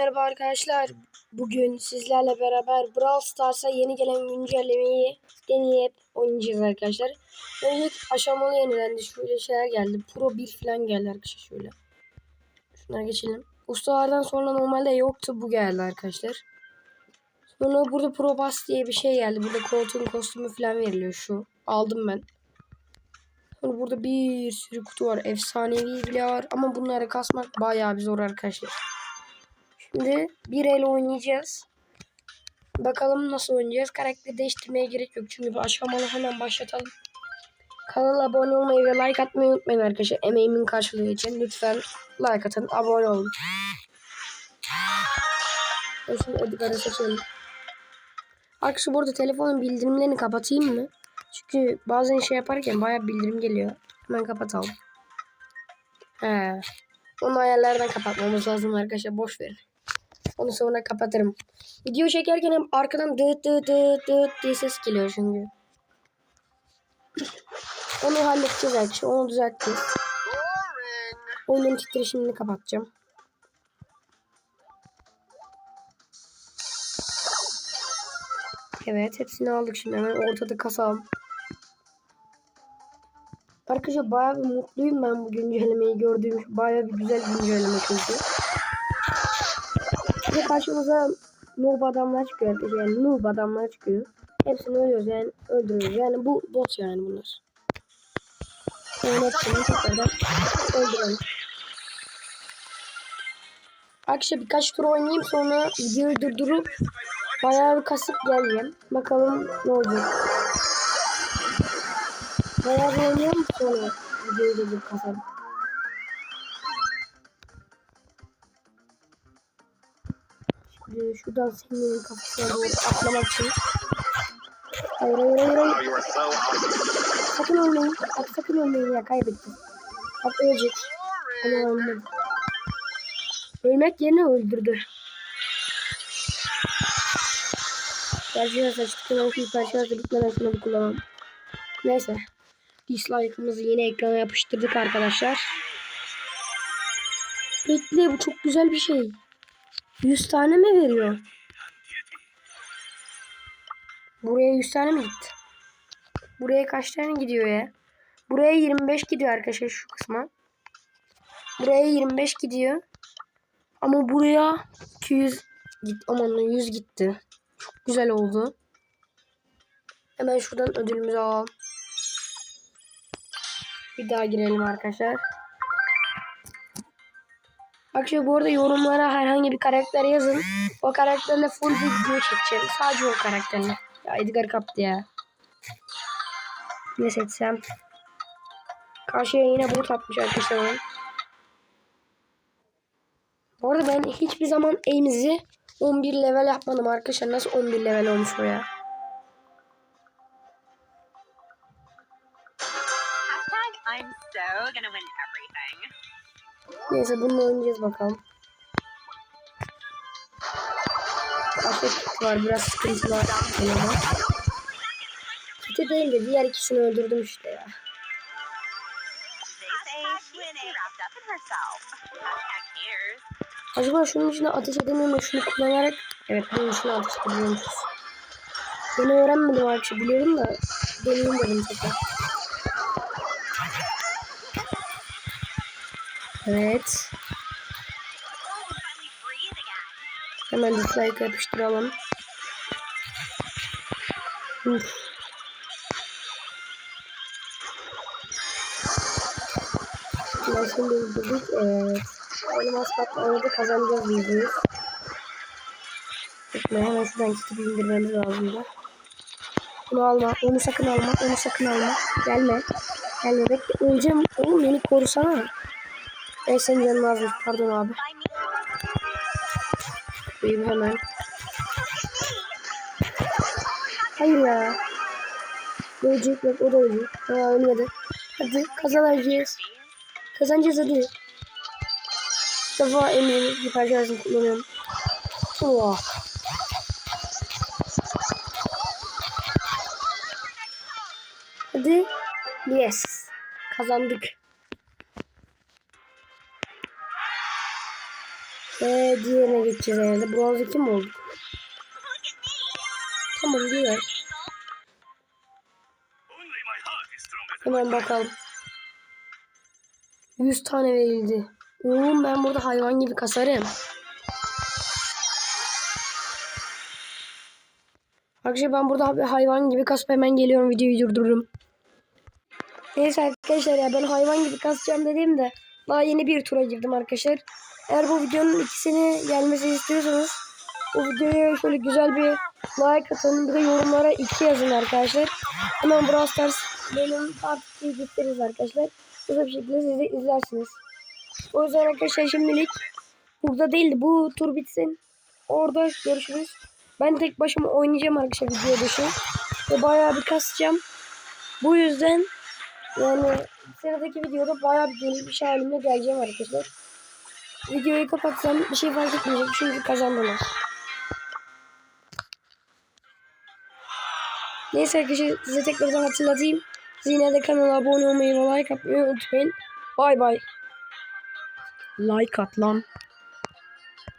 Merhaba arkadaşlar. Bugün sizlerle beraber Brawl Stars'a yeni gelen güncellemeyi deneyip oynayacağız arkadaşlar. Önce aşamalı yenilendi. Şöyle şeyler geldi. Pro 1 falan geldi arkadaşlar şöyle. Şunlara geçelim. Ustalardan sonra normalde yoktu. Bu geldi arkadaşlar. Sonra burada Pro Pass diye bir şey geldi. Burada koltuğun kostümü falan veriliyor şu. Aldım ben. Sonra burada bir sürü kutu var. Efsanevi bile var. Ama bunları kasmak bayağı bir zor arkadaşlar. Şimdi bir el oynayacağız. Bakalım nasıl oynayacağız. Karakter değiştirmeye gerek yok. Çünkü bu aşamalı hemen başlatalım. Kanala abone olmayı ve like atmayı unutmayın arkadaşlar. Emeğimin karşılığı için. Lütfen like atın. Abone olun. Şimdi Edgar'ı seçelim. Arkadaşlar burada telefonun bildirimlerini kapatayım mı? Çünkü bazen şey yaparken bayağı bildirim geliyor. Hemen kapatalım. He. Onu ayarlardan kapatmamız lazım arkadaşlar. Boş verin. Onu sonra kapatırım. Video çekerken hem arkadan dıt dıt dıt dıt diye ses geliyor çünkü. Onu halledeceğiz arkadaşlar. Onu düzelteceğiz. Oyunun titreşimini kapatacağım. Evet hepsini aldık şimdi hemen ortada kasalım. Arkadaşlar bayağı bir mutluyum ben bu güncellemeyi gördüğüm bayağı bir güzel güncelleme çünkü. Ve karşımıza noob adamlar çıkıyor. Yani noob adamlar çıkıyor. Hepsini ölüyoruz yani öldürüyoruz. Yani bu bot yani bunlar. Yani hepsini tekrardan öldürelim. Arkadaşlar birkaç tur oynayayım sonra videoyu durdurup bayağı bir kasıp geleceğim. Bakalım ne olacak. Bayağı bir oynayalım sonra videoyu durdurup kasarım. Şimdi şuradan senin kafasına doğru atlamak için. Hayır hayır hayır hayır. Awesome. Sakın ölmeyin. Bak sakın ölmeyin ya kaybettim. Bak ölecek. Ama ölmedi. Ölmek yerine öldürdü. Gerçi saçtıktan başta bitmeden şunu bir kullanalım. Neyse. Dislike'ımızı yine ekrana yapıştırdık arkadaşlar. Bekle bu çok güzel bir şey. 100 tane mi veriyor? Buraya 100 tane mi gitti? Buraya kaç tane gidiyor ya? Buraya 25 gidiyor arkadaşlar şu kısma. Buraya 25 gidiyor. Ama buraya 200 git aman 100 gitti. Çok güzel oldu. Hemen şuradan ödülümüzü alalım. Bir daha girelim arkadaşlar. Arkadaşlar bu arada yorumlara herhangi bir karakter yazın. O karakterle full video çekeceğim. Sadece o karakterle. Ya Edgar kaptı ya. Ne seçsem? Karşıya yine bot atmış arkadaşlar. Bu arada ben hiçbir zaman aim'izi 11 level yapmadım arkadaşlar. Nasıl 11 level olmuş o ya? I'm so gonna win everything. Neyse bununla oynayacağız bakalım. Başka var. Biraz sıkıntı var. Benim Kiti değil de diğer ikisini öldürdüm işte ya. Acaba şunun içine ateş edemiyor mu? Şunu kullanarak... Evet bunun içine ateş edebiliyormuşuz. Yeni öğrenmedim arkadaşlar. Biliyorum da deneyeyim dedim tekrar. Evet. Hemen dislike yapıştıralım. Uf. Şimdi izledik. Evet. Elmas katmanı da kazanacağız yüzdeyiz. Bekle hemen şuradan kitabı indirmemiz lazım da. Bunu alma. Onu sakın alma. Onu sakın alma. Gelme. Gelme. Bekle. Öleceğim. Oğlum beni korusana. Evet senin canın azmış. Pardon abi. Koyayım hemen. Hayır ya. Ölecek bak o da ölecek. Ha ölmedi. Hadi kazanacağız. Kazanacağız hadi. Defa Emir'in hiper şarjını kullanıyorum. Oh. Hadi. Yes. Kazandık. Ve diğerine geçeceğiz herhalde. Bronz 2 mi olduk? Tamam diğer. Hemen bakalım. 100 tane verildi. Oğlum ben burada hayvan gibi kasarım. Arkadaşlar ben burada hayvan gibi kasıp hemen geliyorum videoyu durdururum. Neyse arkadaşlar ya ben hayvan gibi kasacağım dediğimde daha yeni bir tura girdim arkadaşlar. Eğer bu videonun ikisini gelmesini istiyorsanız bu videoya şöyle güzel bir like atın bir de yorumlara iki yazın arkadaşlar. Hemen Brawl Stars benim takipçiyi gösteririz arkadaşlar. Bu bir şekilde siz de izlersiniz. O yüzden arkadaşlar şimdilik burada değildi. Bu tur bitsin. Orada görüşürüz. Ben tek başıma oynayacağım arkadaşlar video dışı. Ve bayağı bir kasacağım. Bu yüzden yani sıradaki videoda bayağı bir gelişmiş halimle geleceğim arkadaşlar. Videoyu kapatsam bir şey fark etmeyecek çünkü kazandılar. Neyse arkadaşlar size tekrardan hatırlatayım. Siz yine de kanala abone olmayı ve like atmayı unutmayın. Bay bay. Like at lan.